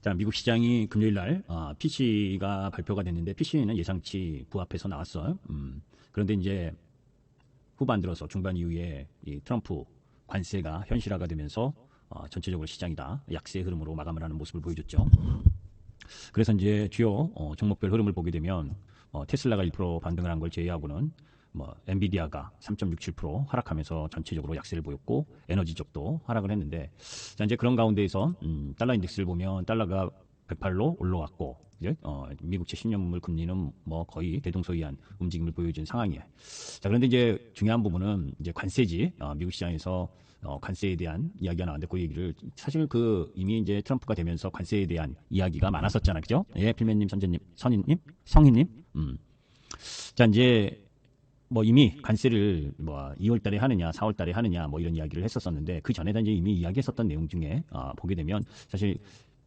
자, 미국 시장이 금요일 날 어, PC가 발표가 됐는데 PC는 예상치 부합해서 나왔어요. 음, 그런데 이제 후반 들어서 중반 이후에 이 트럼프 관세가 현실화가 되면서 어, 전체적으로 시장이 다 약세 흐름으로 마감을 하는 모습을 보여줬죠. 그래서 이제 주요 어, 종목별 흐름을 보게 되면 어, 테슬라가 1% 반등을 한 걸 제외하고는 뭐 엔비디아가 3.67% 하락하면서 전체적으로 약세를 보였고 에너지 쪽도 하락을 했는데 자 이제 그런 가운데에서 음, 달러 인덱스를 보면 달러가 108로 올라왔고 이제 어, 미국채 10년물 금리는 뭐 거의 대동소이한 움직임을 보여준 상황이에요. 자 그런데 이제 중요한 부분은 이제 관세지 어, 미국 시장에서 어, 관세에 대한 이야기가 나왔는데 그 얘기를 사실 그 이미 이제 트럼프가 되면서 관세에 대한 이야기가 많았었잖아요, 그죠? 예, 필맨님, 선재님, 선인님, 성희님, 음. 자 이제 뭐 이미 관세를 뭐 2월 달에 하느냐, 4월 달에 하느냐 뭐 이런 이야기를 했었었는데 그 전에도 이제 이미 이야기했었던 내용 중에 어, 보게 되면 사실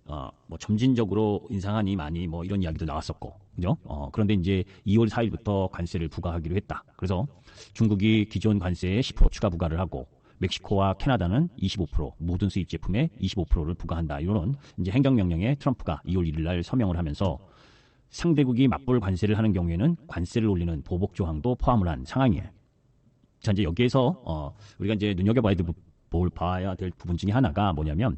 어, 뭐 점진적으로 인상하니 많이 뭐 이런 이야기도 나왔었고, 그죠? 어, 그런데 이제 2월 4일부터 관세를 부과하기로 했다. 그래서 중국이 기존 관세에 10% 추가 부과를 하고 멕시코와 캐나다는 25% 모든 수입 제품에 25%를 부과한다. 이런 이제 행정명령에 트럼프가 2월 1일 날 서명을 하면서 상대국이 맞불 관세를 하는 경우에는 관세를 올리는 보복 조항도 포함을 한 상황이에요. 자, 이제 여기에서 어, 우리가 이제 눈여겨봐야 될, 볼 봐야 될 부분 중에 하나가 뭐냐면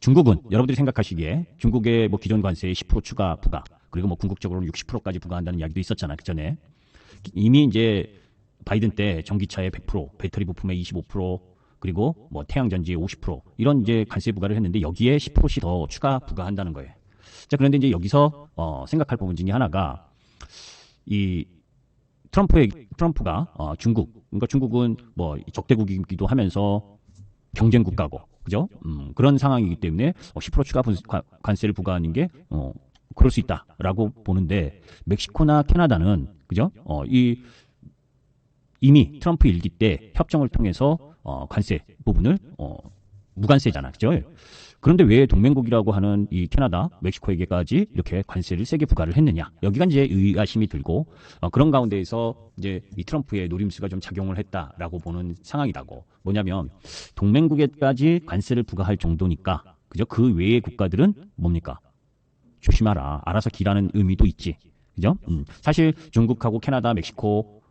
중국은 여러분들이 생각하시기에 중국의 뭐 기존 관세에 10% 추가 부과 그리고 뭐 궁극적으로 60%까지 부과한다는 이야기도 있었잖아 그 전에 이미 이제 바이든 때 전기차에 100% 배터리 부품에 25% 그리고 뭐 태양전지에 50% 이런 이제 관세 부과를 했는데 여기에 10%씩 더 추가 부과한다는 거예요. 자 그런데 이제 여기서 어, 생각할 부분 중에 하나가 이 트럼프의 트럼프가 어, 중국 그러니까 중국은 뭐 적대국이기도 하면서 경쟁 국가고 그죠? 음, 그런 상황이기 때문에 어, 10% 추가 분- 관- 관세를 부과하는 게 어, 그럴 수 있다라고 보는데 멕시코나 캐나다는 그죠? 어, 이 이미 트럼프 일기 때 협정을 통해서 어, 관세 부분을 어, 무관세잖아, 그죠? 그런데 왜 동맹국이라고 하는 이 캐나다, 멕시코에게까지 이렇게 관세를 세게 부과를 했느냐? 여기가 이제 의아심이 들고 어, 그런 가운데에서 이제 이 트럼프의 노림수가 좀 작용을 했다라고 보는 상황이라고. 뭐냐면 동맹국에까지 관세를 부과할 정도니까 그죠? 그 외의 국가들은 뭡니까? 조심하라. 알아서 기라는 의미도 있지. 그죠? 음, 사실 중국하고 캐나다, 멕시코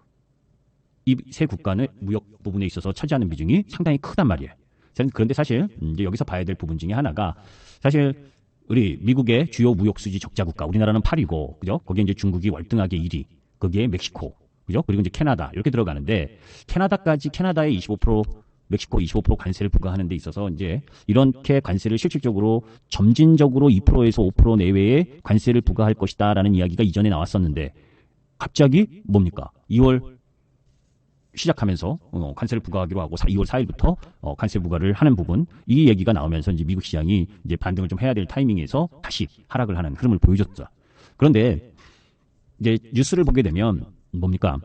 이 세 국가는 무역 부분에 있어서 차지하는 비중이 상당히 크단 말이에요. 자, 그런데 사실 음, 이제 여기서 봐야 될 부분 중에 하나가 사실 우리 미국의 주요 무역 수지 적자 국가 우리나라는 8위고 그죠? 거기에 이제 중국이 월등하게 1위. 거기에 멕시코. 그죠? 그리고 이제 캐나다 이렇게 들어가는데 캐나다까지 캐나다의 25% 멕시코 25% 관세를 부과하는 데 있어서 이제 이렇게 관세를 실질적으로 점진적으로 2%에서 5% 내외의 관세를 부과할 것이다라는 이야기가 이전에 나왔었는데 갑자기 뭡니까? 2월 시작하면서 어, 관세를 부과하기로 하고 2월 4일부터 어, 관세 부과를 하는 부분 이 얘기가 나오면서 이제 미국 시장이 이제 반등을 좀 해야 될 타이밍에서 다시 하락을 하는 흐름을 보여줬죠. 그런데 이제 뉴스를 보게 되면 뭡니까?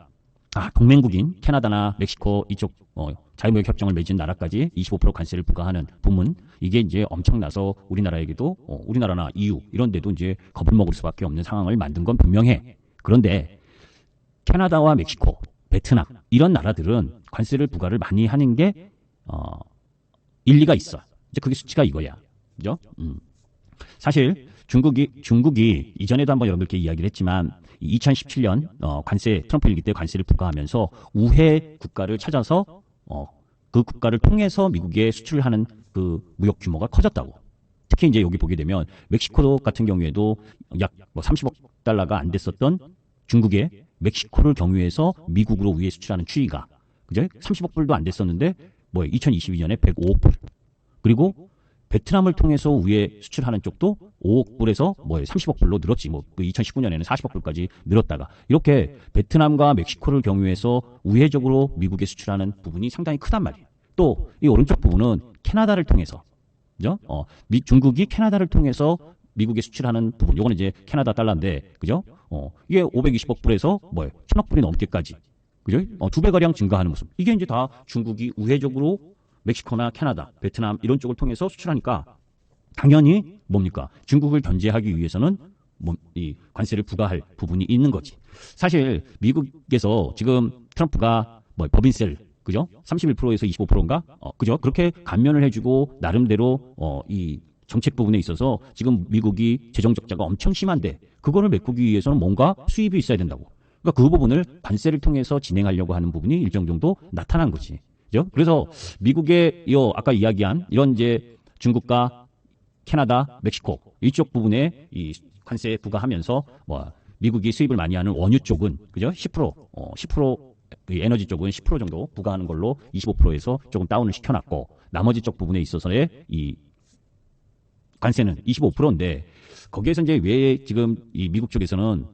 아, 동맹국인 캐나다나 멕시코 이쪽 어, 자유무역 협정을 맺은 나라까지 25% 관세를 부과하는 부분 이게 이제 엄청나서 우리나라에게도 어, 우리나라나 EU 이런 데도 이제 겁을 먹을 수밖에 없는 상황을 만든 건 분명해. 그런데 캐나다와 멕시코, 베트남 이런 나라들은 관세를 부과를 많이 하는 게 어, 일리가 있어. 이제 그게 수치가 이거야. 그죠? 음. 사실 중국이 중국이 이전에도 한번 여러분들께 이야기를 했지만 2017년 어, 관세 트럼프 일기 때 관세를 부과하면서 우회 국가를 찾아서 어, 그 국가를 통해서 미국에 수출을 하는 그 무역 규모가 커졌다고. 특히 이제 여기 보게 되면 멕시코 같은 경우에도 약 뭐 30억 달러가 안 됐었던 중국의 멕시코를 경유해서 미국으로 우회 수출하는 추이가 그죠? 30억 불도 안 됐었는데 뭐 2022년에 105억 불. 그리고 베트남을 통해서 우회 수출하는 쪽도 5억 불에서 뭐 30억 불로 늘었지. 뭐 2019년에는 40억 불까지 늘었다가 이렇게 베트남과 멕시코를 경유해서 우회적으로 미국에 수출하는 부분이 상당히 크단 말이에요. 또 이 오른쪽 부분은 캐나다를 통해서 그죠? 어, 미, 중국이 캐나다를 통해서 미국에 수출하는 부분. 요거는 이제 캐나다 달러인데 그죠? 어, 이게 520억 불에서 뭐예요? 1000억 불이 넘게까지. 그죠? 어, 두 배가량 증가하는 모습. 이게 이제 다 중국이 우회적으로 멕시코나 캐나다, 베트남 이런 쪽을 통해서 수출하니까 당연히 뭡니까? 중국을 견제하기 위해서는 뭐, 이 관세를 부과할 부분이 있는 거지. 사실 미국에서 지금 트럼프가 뭐 법인세를 그죠? 31%에서 25%인가? 어, 그죠? 그렇게 감면을 해주고 나름대로 어, 이 정책 부분에 있어서 지금 미국이 재정 적자가 엄청 심한데 그거를 메꾸기 위해서는 뭔가 수입이 있어야 된다고. 그러니까 그 부분을 관세를 통해서 진행하려고 하는 부분이 일정 정도 나타난 거지. 그죠? 그래서 미국의 요 아까 이야기한 이런 이제 중국과 캐나다, 멕시코 이쪽 부분에 이 관세 부과하면서 뭐 미국이 수입을 많이 하는 원유 쪽은 그죠? 10% 어, 10%이 에너지 쪽은 10% 정도 부과하는 걸로 25%에서 조금 다운을 시켜놨고 나머지 쪽 부분에 있어서의 이 관세는 25%인데 거기에서 이제 왜 지금 이 미국 쪽에서는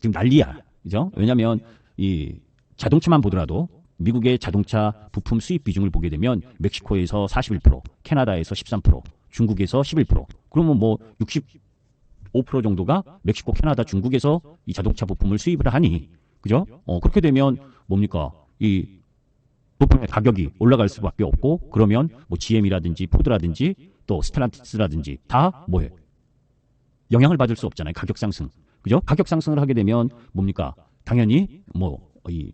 지금 난리야. 그죠? 왜냐면 이 자동차만 보더라도 미국의 자동차 부품 수입 비중을 보게 되면 멕시코에서 41%, 캐나다에서 13%, 중국에서 11%. 그러면 뭐 65% 정도가 멕시코, 캐나다, 중국에서 이 자동차 부품을 수입을 하니 그죠? 어, 그렇게 되면 뭡니까? 이 부품의 가격이 올라갈 수밖에 없고 그러면 뭐 GM이라든지 포드라든지 또 스텔란티스라든지 다 뭐해? 영향을 받을 수 없잖아요. 가격 상승. 그죠? 가격 상승을 하게 되면 뭡니까? 당연히 뭐 이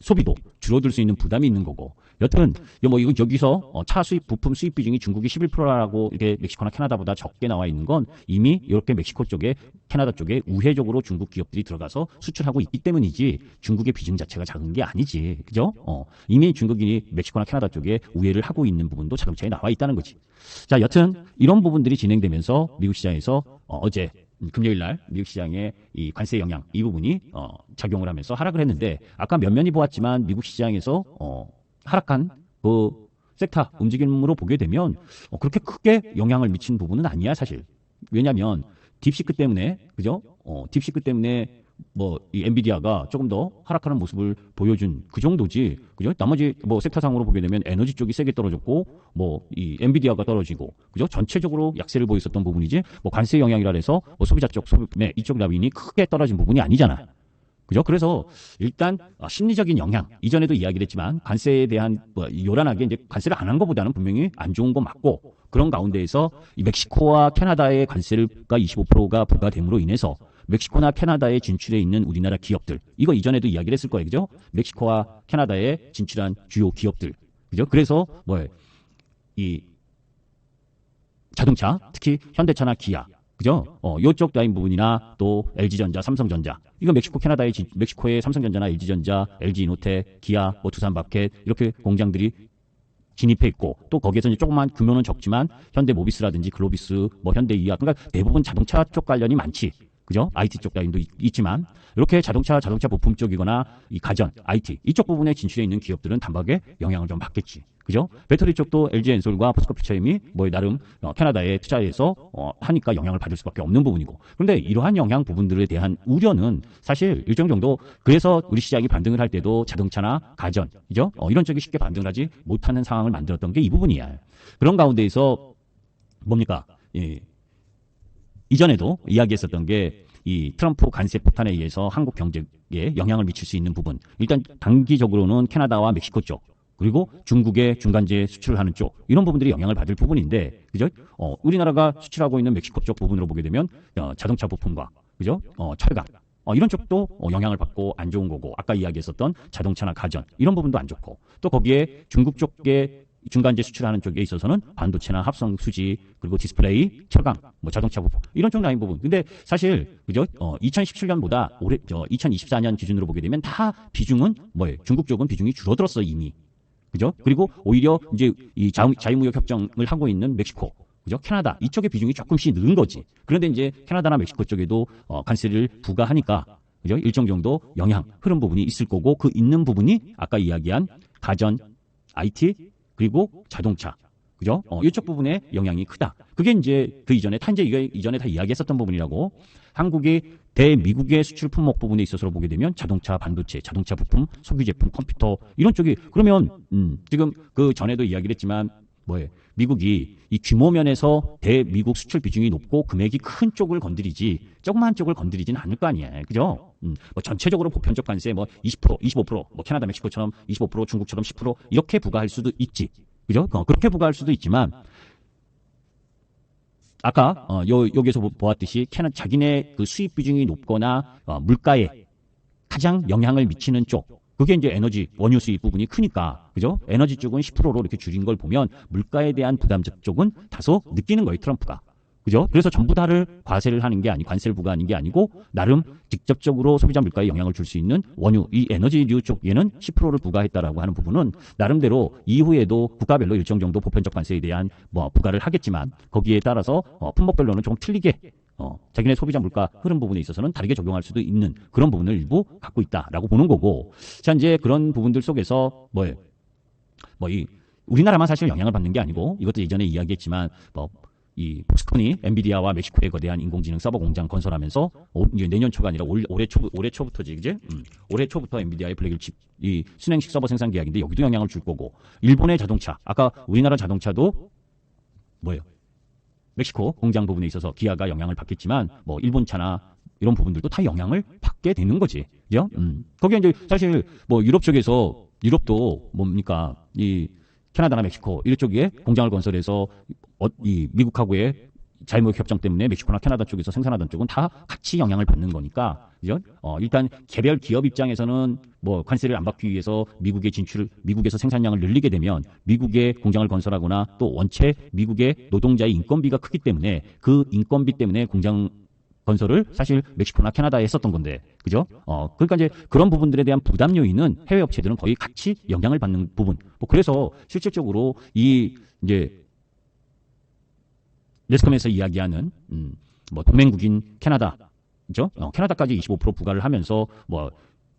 소비도 줄어들 수 있는 부담이 있는 거고. 여튼 뭐 이거 여기서 어, 차 수입 부품 수입 비중이 중국이 11%라고 이게 멕시코나 캐나다보다 적게 나와 있는 건 이미 이렇게 멕시코 쪽에 캐나다 쪽에 우회적으로 중국 기업들이 들어가서 수출하고 있기 때문이지 중국의 비중 자체가 작은 게 아니지. 그죠? 어, 이미 중국이 멕시코나 캐나다 쪽에 우회를 하고 있는 부분도 자동차에 나와 있다는 거지. 자, 여튼 이런 부분들이 진행되면서 미국 시장에서 어, 음, 금요일 날 미국 시장의 이 관세 영향 이 부분이 어, 작용을 하면서 하락을 했는데 아까 면면이 보았지만 미국 시장에서 어, 하락한 그 섹터 움직임으로 보게 되면 어, 그렇게 크게 영향을 미친 부분은 아니야 사실. 왜냐하면 딥시크 때문에 그죠? 어, 딥시크 때문에 뭐 이 엔비디아가 조금 더 하락하는 모습을 보여준 그 정도지 그죠? 나머지 뭐 섹터상으로 보게 되면 에너지 쪽이 세게 떨어졌고 뭐 이 엔비디아가 떨어지고 그죠? 전체적으로 약세를 보였었던 부분이지 뭐 관세 영향이라 해서 뭐 소비자 쪽 소매 이쪽 라인이 크게 떨어진 부분이 아니잖아 그죠? 그래서 일단 어, 심리적인 영향 이전에도 이야기를 했지만 관세에 대한 뭐 요란하게 이제 관세를 안 한 것보다는 분명히 안 좋은 거 맞고 그런 가운데에서 이 멕시코와 캐나다의 관세가 25%가 부과됨으로 인해서 멕시코나 캐나다에 진출해 있는 우리나라 기업들 이거 이전에도 이야기를 했을 거예요, 그죠? 멕시코와 캐나다에 진출한 주요 기업들 그죠? 그래서 뭐이 자동차 특히 현대차나 기아 그죠? 어, 요쪽 라인 부분이나 또 LG전자, 삼성전자. 이거 멕시코, 캐나다의 지- 멕시코의 삼성전자나 LG전자, LG이노텍, 기아, 뭐 두산마켓 이렇게 공장들이 진입해 있고 또 거기에서 이제 조그만 규모는 적지만 현대 모비스라든지 글로비스, 뭐 현대이아 그러니까 대부분 자동차 쪽 관련이 많지. 그죠? IT 쪽 라인도 있- 있지만 이렇게 자동차 자동차 부품 쪽이거나 이 가전, IT 이쪽 부분에 진출해 있는 기업들은 단박에 영향을 좀 받겠지. 그죠? 배터리 쪽도 LG 엔솔과 포스코피처엠이 뭐 나름 어, 캐나다에 투자해서 어, 하니까 영향을 받을 수밖에 없는 부분이고. 그런데 이러한 영향 부분들에 대한 우려는 사실 일정 정도 그래서 우리 시장이 반등을 할 때도 자동차나 가전, 그죠? 어, 이런 쪽이 쉽게 반등을 하지 못하는 상황을 만들었던 게 이 부분이야. 그런 가운데에서 뭡니까? 예, 이전에도 이야기했었던 게 이 트럼프 관세 폭탄에 의해서 한국 경제에 영향을 미칠 수 있는 부분. 일단 단기적으로는 캐나다와 멕시코 쪽 그리고 중국의 중간재 수출을 하는 쪽 이런 부분들이 영향을 받을 부분인데 그죠? 어, 우리나라가 수출하고 있는 멕시코 쪽 부분으로 보게 되면 어, 자동차 부품과 그죠? 어, 철강 어, 이런 쪽도 어, 영향을 받고 안 좋은 거고 아까 이야기했었던 자동차나 가전 이런 부분도 안 좋고 또 거기에 중국 쪽에 중간재 수출하는 쪽에 있어서는 반도체나 합성 수지 그리고 디스플레이, 철강, 뭐 자동차 부품 이런 쪽 라인 부분. 근데 사실 그죠? 어, 2017년보다 올해 저 2024년 기준으로 보게 되면 다 비중은 뭐예요? 중국 쪽은 비중이 줄어들었어 이미. 그죠? 그리고 오히려 이제 이 자유, 자유무역 협정을 하고 있는 멕시코, 그죠? 캐나다 이쪽의 비중이 조금씩 늘은 거지. 그런데 이제 캐나다나 멕시코 쪽에도 어, 관세를 부과하니까 그죠? 일정 정도 영향 흐름 부분이 있을 거고 그 있는 부분이 아까 이야기한 가전, IT 그리고 자동차. 그죠? 어, 이쪽 부분에 영향이 크다. 그게 이제 그 이전에 탄제 이전에 다 이야기했었던 부분이라고 한국이 대미국의 수출 품목 부분에 있어서 보게 되면 자동차, 반도체, 자동차 부품, 석유 제품, 컴퓨터 이런 쪽이 그러면 음, 지금 그 전에도 이야기를 했지만 뭐예 미국이 이 규모 면에서 대미국 수출 비중이 높고 금액이 큰 쪽을 건드리지 조그만 쪽을 건드리지는 않을 거 아니야. 그죠? 음, 뭐 전체적으로 보편적 관세 뭐 20%, 25%, 뭐 캐나다, 멕시코처럼 25%, 중국처럼 10% 이렇게 부과할 수도 있지. 그죠? 어, 그렇게 부과할 수도 있지만 아까 어, 요 여기서 보- 보았듯이 캐나 자기네 그 수입 비중이 높거나 어, 물가에 가장 영향을 미치는 쪽 그게 이제 에너지 원유 수입 부분이 크니까 그죠? 에너지 쪽은 10%로 이렇게 줄인 걸 보면 물가에 대한 부담적 쪽은 다소 느끼는 거예요 트럼프가. 그죠? 그래서 전부 다를 과세를 하는 게 아니, 관세를 부과하는 게 아니고 나름 직접적으로 소비자 물가에 영향을 줄 수 있는 원유, 이 에너지류 쪽에는 10%를 부과했다라고 하는 부분은 나름대로 이후에도 국가별로 일정 정도 보편적 관세에 대한 뭐 부과를 하겠지만 거기에 따라서 어, 품목별로는 조금 틀리게 어, 자기네 소비자 물가 흐름 부분에 있어서는 다르게 적용할 수도 있는 그런 부분을 일부 갖고 있다라고 보는 거고 자 이제 그런 부분들 속에서 뭐뭐 이 우리나라만 사실 영향을 받는 게 아니고 이것도 예전에 이야기했지만 뭐 이 폭스콘이 엔비디아와 멕시코의 거대한 인공지능 서버 공장 건설하면서 오- 이제 내년 초가 아니라 올, 올해 초 올해 초부터지 그제 음, 올해 초부터 엔비디아의 블랙일 칩 이 순행식 서버 생산 계약인데 여기도 영향을 줄 거고 일본의 자동차 아까 우리나라 자동차도 뭐예요 멕시코 공장 부분에 있어서 기아가 영향을 받겠지만 뭐 일본 차나 이런 부분들도 다 영향을 받게 되는 거지. 그죠? 음. 거기에 이제 사실 뭐 유럽 쪽에서 유럽도 뭡니까? 이 캐나다나 멕시코 이쪽에 공장을 건설해서 어, 이 미국하고의 자유무역 협정 때문에 멕시코나 캐나다 쪽에서 생산하던 쪽은 다 같이 영향을 받는 거니까 그죠? 어, 일단 개별 기업 입장에서는 뭐 관세를 안 받기 위해서 미국의 진출을 미국에서 생산량을 늘리게 되면 미국의 공장을 건설하거나 또 원체 미국의 노동자의 인건비가 크기 때문에 그 인건비 때문에 공장 건설을 사실 멕시코나 캐나다에 했었던 건데 그죠? 어 그러니까 이제 그런 부분들에 대한 부담 요인은 해외 업체들은 거의 같이 영향을 받는 부분. 뭐 그래서 실질적으로 이 이제 레스컴에서 이야기하는 음, 뭐 동맹국인 캐나다, 그죠? 어, 캐나다까지 25% 부과를 하면서 뭐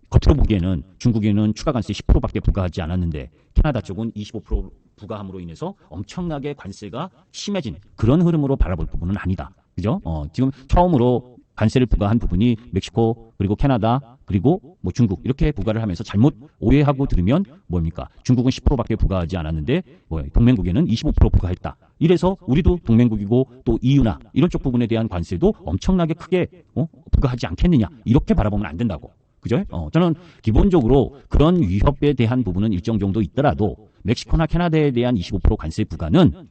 겉으로 보기에는 중국에는 추가 관세 10%밖에 부과하지 않았는데 캐나다 쪽은 25% 부과함으로 인해서 엄청나게 관세가 심해진 그런 흐름으로 바라볼 부분은 아니다. 그죠? 어, 지금 처음으로 관세를 부과한 부분이 멕시코 그리고 캐나다 그리고 뭐 중국 이렇게 부과를 하면서 잘못 오해하고 들으면 뭡니까? 중국은 10%밖에 부과하지 않았는데 뭐 동맹국에는 25% 부과했다. 이래서 우리도 동맹국이고 또 EU나 이런 쪽 부분에 대한 관세도 엄청나게 크게 어? 부과하지 않겠느냐 이렇게 바라보면 안 된다고. 그죠? 어, 저는 기본적으로 그런 위협에 대한 부분은 일정 정도 있더라도 멕시코나 캐나다에 대한 25% 관세 부과는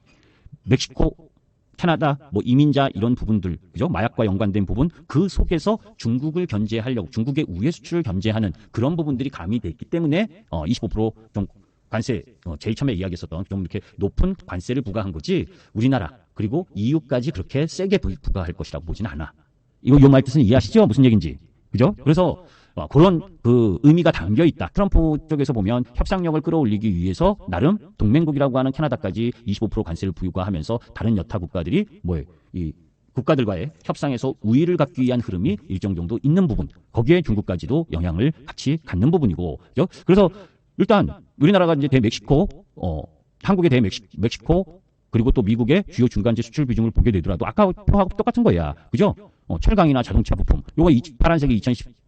멕시코 캐나다, 뭐 이민자 이런 부분들, 그죠? 마약과 연관된 부분 그 속에서 중국을 견제하려고 중국의 우회 수출을 견제하는 그런 부분들이 가미돼 있기 때문에 어, 25%좀 관세 어, 제일 처음에 이야기했었던 좀 이렇게 높은 관세를 부과한 거지 우리나라 그리고 EU까지 그렇게 세게 부- 부과할 것이라고 보지는 않아. 이거 요 말 뜻은 이해하시죠? 무슨 얘기인지. 그죠? 그래서 어, 그런 그 의미가 담겨 있다. 트럼프 쪽에서 보면 협상력을 끌어올리기 위해서 나름 동맹국이라고 하는 캐나다까지 25% 관세를 부과하면서 다른 여타 국가들이 뭐이 국가들과의 협상에서 우위를 갖기 위한 흐름이 일정 정도 있는 부분. 거기에 중국까지도 영향을 같이 갖는 부분이고. 그죠? 그래서 일단 우리나라가 이제 대멕시코 어 한국의 대멕시코 그리고 또 미국의 주요 중간재 수출 비중을 보게 되더라도 아까 하고 똑같은 거야. 그죠? 어, 철강이나 자동차 부품. 요거 이, 파란색이 2010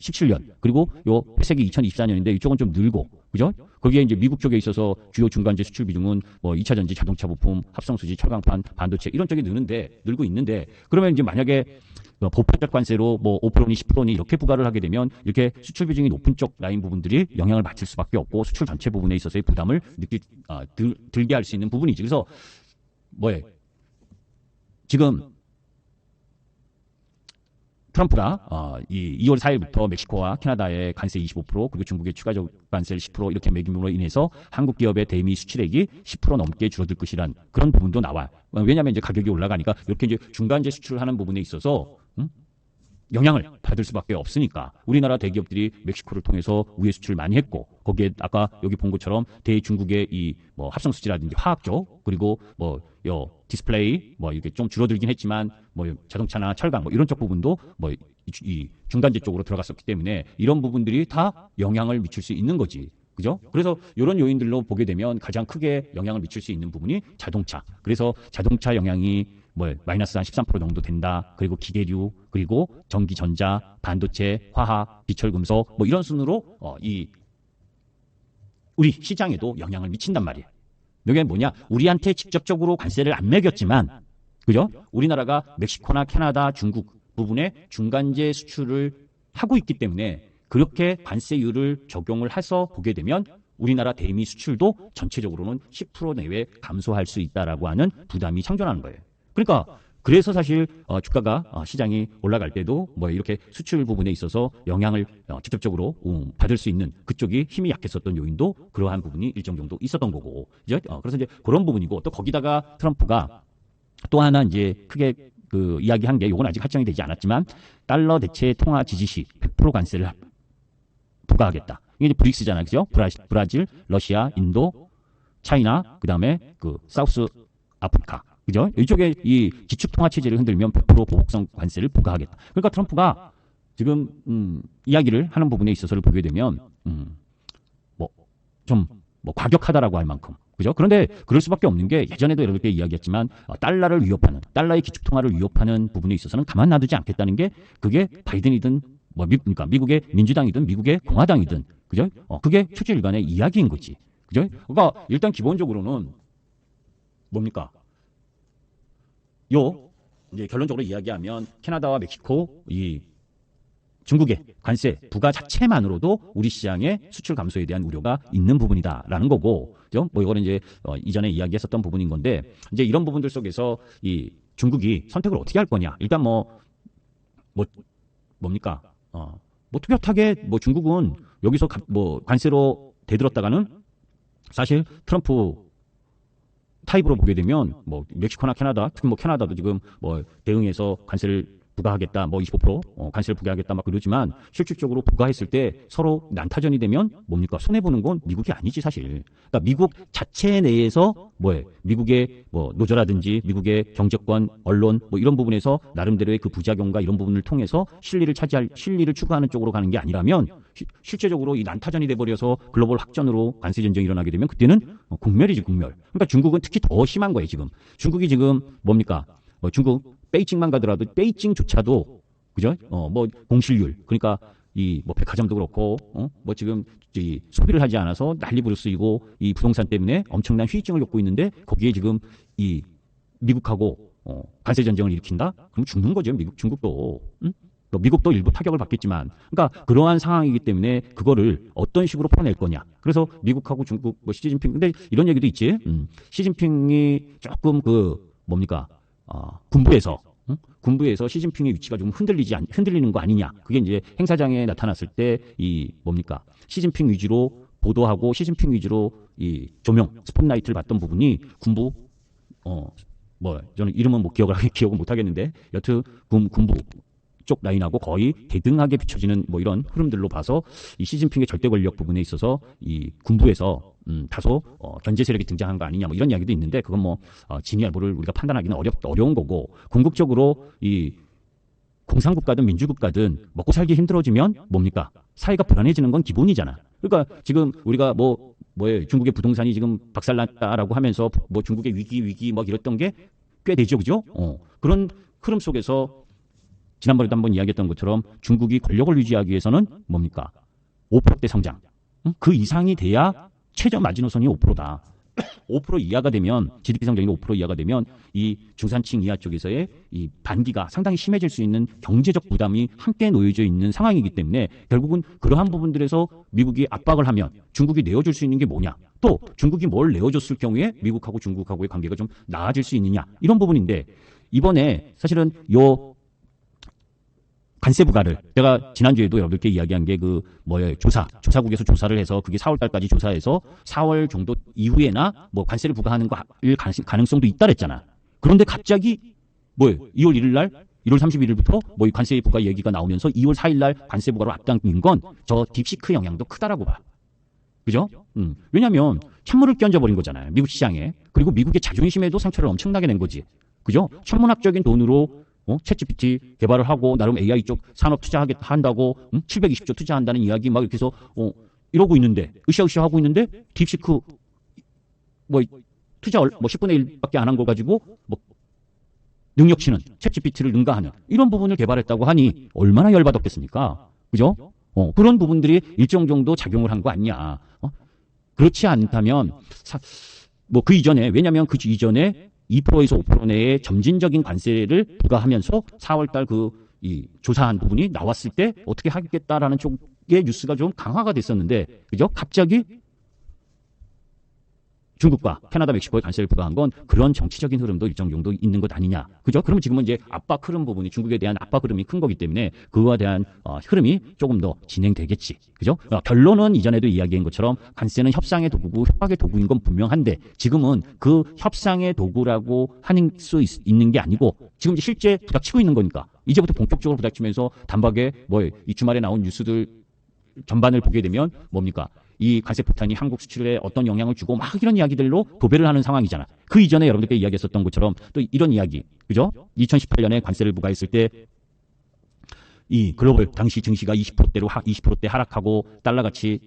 17년 그리고 요 회색이 2024년인데 이쪽은 좀 늘고 그죠? 거기에 이제 미국 쪽에 있어서 주요 중간재 수출 비중은 뭐 2차 전지, 자동차 부품, 합성수지, 철강판, 반도체 이런 쪽이 느는데 늘고 있는데 그러면 이제 만약에 뭐 보편적 관세로 뭐 5%니 10%니 이렇게 부과를 하게 되면 이렇게 수출 비중이 높은 쪽 라인 부분들이 영향을 받을 수밖에 없고 수출 전체 부분에 있어서의 부담을 느끼 아, 들, 들게 할 수 있는 부분이지. 그래서 뭐에 지금 트럼프가 어, 이 2월 4일부터 멕시코와 캐나다의 관세 25% 그리고 중국의 추가적 관세를 10% 이렇게 매김으로 인해서 한국 기업의 대미 수출액이 10% 넘게 줄어들 것이란 그런 부분도 나와. 어, 왜냐하면 이제 가격이 올라가니까 이렇게 이제 중간재 수출을 하는 부분에 있어서 음? 영향을 받을 수밖에 없으니까 우리나라 대기업들이 멕시코를 통해서 우회 수출을 많이 했고 거기에 아까 여기 본 것처럼 대중국의 이 뭐 합성 수지라든지 화학 쪽 그리고 뭐요 디스플레이 뭐 이게 좀 줄어들긴 했지만 뭐 자동차나 철강 뭐 이런 쪽 부분도 뭐이 중간재 쪽으로 들어갔었기 때문에 이런 부분들이 다 영향을 미칠 수 있는 거지. 그죠? 그래서 이런 요인들로 보게 되면 가장 크게 영향을 미칠 수 있는 부분이 자동차. 그래서 자동차 영향이 뭐 마이너스 한 13% 정도 된다. 그리고 기계류, 그리고 전기 전자, 반도체, 화학, 비철 금속 뭐 이런 순으로 어, 이 우리 시장에도 영향을 미친단 말이에요. 이게 뭐냐? 우리한테 직접적으로 관세를 안 매겼지만 그죠? 우리나라가 멕시코나 캐나다, 중국 부분에 중간재 수출을 하고 있기 때문에 그렇게 관세율을 적용을 해서 보게 되면 우리나라 대미 수출도 전체적으로는 10% 내외 감소할 수 있다라고 하는 부담이 생겨나는 거예요. 그러니까 그래서 사실 어, 주가가 어, 시장이 올라갈 때도 뭐 이렇게 수출 부분에 있어서 영향을 어, 직접적으로 음, 받을 수 있는 그쪽이 힘이 약했었던 요인도 그러한 부분이 일정 정도 있었던 거고 이제 어, 그래서 이제 그런 부분이고 또 거기다가 트럼프가 또 하나 이제 크게 그 이야기한 게 요건 아직 확정이 되지 않았지만 달러 대체 통화 지지 시 100% 관세를 부과하겠다. 이게 이제 브릭스잖아요. 그죠? 브라질, 브라질, 러시아, 인도, 차이나, 그 다음에 그 사우스 아프리카. 그죠? 이쪽에 이 기축 통화 체제를 흔들면 100% 보복성 관세를 부과하겠다. 그러니까 트럼프가 지금 음, 이야기를 하는 부분에 있어서를 보게 되면 음, 뭐좀 뭐 과격하다라고 할 만큼 그죠? 그런데 그럴 수밖에 없는 게 예전에도 이렇게 이야기했지만 어, 달러를 위협하는 달러의 기축 통화를 위협하는 부분에 있어서는 가만 놔두지 않겠다는 게 그게 바이든이든 뭐 미, 그러니까 미국의 민주당이든 미국의 공화당이든 그죠? 어, 그게 초지일간의 이야기인 거지. 그죠? 그러니까 일단 기본적으로는 뭡니까? 요 이제 결론적으로 이야기하면 캐나다와 멕시코 이 중국의 관세 부과 자체만으로도 우리 시장의 수출 감소에 대한 우려가 있는 부분이다라는 거고, 그죠? 뭐 이거는 이제 어, 이전에 이야기했었던 부분인 건데 이제 이런 부분들 속에서 이 중국이 선택을 어떻게 할 거냐? 일단 뭐 뭐 뭡니까? 어, 뭐 뚜렷하게 뭐 중국은 여기서 가- 뭐 관세로 대들었다가는 사실 트럼프 타입으로 보게 되면 뭐 멕시코나 캐나다 특히 뭐 캐나다도 지금 뭐 대응해서 관세를 부과하겠다 뭐 25% 어, 관세를 부과하겠다 막 그러지만 실질적으로 부과했을 때 서로 난타전이 되면 뭡니까 손해 보는 건 미국이 아니지 사실. 그러니까 미국 자체 내에서 뭐에 미국의 뭐 노조라든지 미국의 경제권 언론 뭐 이런 부분에서 나름대로의 그 부작용과 이런 부분을 통해서 실리를 차지할 실리를 추구하는 쪽으로 가는 게 아니라면 시- 실제적으로 이 난타전이 돼 버려서 글로벌 확전으로 관세 전쟁이 일어나게 되면 그때는 어, 국멸이지 국멸. 그러니까 중국은 특히 더 심한 거예요 지금. 중국이 지금 뭡니까? 뭐 중국 베이징만 가더라도 베이징조차도 그죠? 어 뭐 공실률 그러니까 이 뭐 백화점도 그렇고 어 뭐 지금 이 소비를 하지 않아서 난리 부르스이고 이 부동산 때문에 엄청난 휴익증을 겪고 있는데 거기에 지금 이 미국하고 어 관세 전쟁을 일으킨다? 그럼 죽는 거죠 미국 중국도. 응? 또 미국도 일부 타격을 받겠지만, 그러니까 그러한 상황이기 때문에 그거를 어떤 식으로 풀어낼 거냐. 그래서 미국하고 중국, 뭐 시진핑, 근데 이런 얘기도 있지. 음, 시진핑이 조금 그 뭡니까, 어, 군부에서 응? 군부에서 시진핑의 위치가 좀 흔들리지 않- 흔들리는 거 아니냐. 그게 이제 행사장에 나타났을 때 이 뭡니까, 시진핑 위주로 보도하고 시진핑 위주로 이 조명 스폰라이트를 받던 부분이 군부 어. 뭐 저는 이름은 못 기억을 하겠- 기억을 못 하겠는데 여튼 군 군부 쪽 라인하고 거의 대등하게 비춰지는 뭐 이런 흐름들로 봐서 이 시진핑의 절대 권력 부분에 있어서 이 군부에서 음, 다소 어, 견제 세력이 등장한 거 아니냐 뭐 이런 이야기도 있는데 그건 뭐 어, 진위 여부를 우리가 판단하기는 어렵 어려운 거고 궁극적으로 이 공산국가든 민주국가든 먹고 살기 힘들어지면 뭡니까 사회가 불안해지는 건 기본이잖아. 그러니까 지금 우리가 뭐 뭐에 중국의 부동산이 지금 박살났다라고 하면서 뭐 중국의 위기 위기 뭐 이랬던 게 꽤 되죠, 그죠? 어 그런 흐름 속에서 지난번에도 한번 이야기했던 것처럼 중국이 권력을 유지하기 위해서는 뭡니까? 5%대 성장. 응? 그 이상이 돼야 최저 마지노선이 5%다. 5% 이하가 되면 GDP 성장이 5% 이하가 되면 이 중산층 이하 쪽에서의 이 반기가 상당히 심해질 수 있는 경제적 부담이 함께 놓여져 있는 상황이기 때문에 결국은 그러한 부분들에서 미국이 압박을 하면 중국이 내어줄 수 있는 게 뭐냐? 또 중국이 뭘 내어줬을 경우에 미국하고 중국하고의 관계가 좀 나아질 수 있느냐? 이런 부분인데 이번에 사실은 요 관세 부과를 제가 지난주에도 여러분께 이야기한 게 그 뭐예요 조사 조사국에서 조사를 해서 그게 4월 달까지 조사해서 4월 정도 이후에나 뭐 관세를 부과하는 거일 가능성도 있다 그랬잖아. 그런데 갑자기 뭐예요 2월 1일 날 1월 31일부터 뭐 이 관세 부과 얘기가 나오면서 2월 4일 날 관세 부과로 앞당긴 건 저 딥시크 영향도 크다라고 봐. 그죠? 음. 왜냐면 찬물을 끼얹어 버린 거잖아요. 미국 시장에. 그리고 미국의 자존심에도 상처를 엄청나게 낸 거지. 그죠? 천문학적인 돈으로 어? 챗GPT 개발을 하고 나름 AI 쪽 산업 투자하겠 한다고 음? 720조 투자한다는 이야기 막 이렇게 해서 어, 이러고 있는데 으쌰으쌰 하고 있는데 딥시크 뭐 투자 얼- 뭐 10분의 1밖에 안 한 거 가지고 뭐 능력치는 챗GPT를 능가하는 이런 부분을 개발했다고 하니 얼마나 열받았겠습니까? 그죠? 어, 그런 부분들이 일정 정도 작용을 한 거 아니냐. 어? 그렇지 않다면 뭐그 이전에 왜냐하면 그 이전에 2%에서 5% 내의 점진적인 관세를 부과하면서 4월달 그 이 조사한 부분이 나왔을 때 어떻게 하겠다라는 쪽의 뉴스가 좀 강화가 됐었는데 그죠? 갑자기 중국과 캐나다, 멕시코에 관세를 부과한 건 그런 정치적인 흐름도 일정 정도 있는 것 아니냐. 그죠? 그러면 지금은 이제 압박 흐름 부분이 중국에 대한 압박 흐름이 큰 거기 때문에 그거에 대한 어, 흐름이 조금 더 진행되겠지. 그죠? 어, 결론은 이전에도 이야기한 것처럼 관세는 협상의 도구고 협박의 도구인 건 분명한데 지금은 그 협상의 도구라고 하는 수 있, 는게 아니고 지금 이제 실제 부닥치고 있는 거니까 이제부터 본격적으로 부닥치면서 단박에 뭐이 주말에 나온 뉴스들 전반을 보게 되면 뭡니까? 이 관세 폭탄이 한국 수출에 어떤 영향을 주고 막 이런 이야기들로 도배를 하는 상황이잖아. 그 이전에 여러분들께 이야기했었던 것처럼 또 이런 이야기, 그죠? 2018년에 관세를 부과했을 때 이 글로벌 당시 증시가 20%대로 20%대 하락하고 달러 가치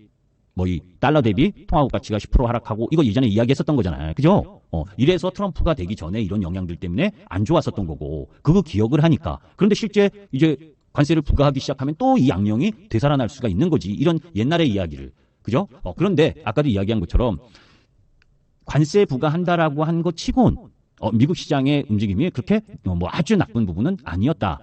뭐 이 달러 대비 통화국 가치가 10% 하락하고 이거 예전에 이야기했었던 거잖아요. 그죠? 어, 이래서 트럼프가 되기 전에 이런 영향들 때문에 안 좋았었던 거고 그거 기억을 하니까 그런데 실제 이제 관세를 부과하기 시작하면 또 이 악령이 되살아날 수가 있는 거지. 이런 옛날의 이야기를. 그죠? 어, 그런데 아까도 이야기한 것처럼 관세 부과한다라고 한 것 치곤 어, 미국 시장의 움직임이 그렇게 어, 뭐 아주 나쁜 부분은 아니었다.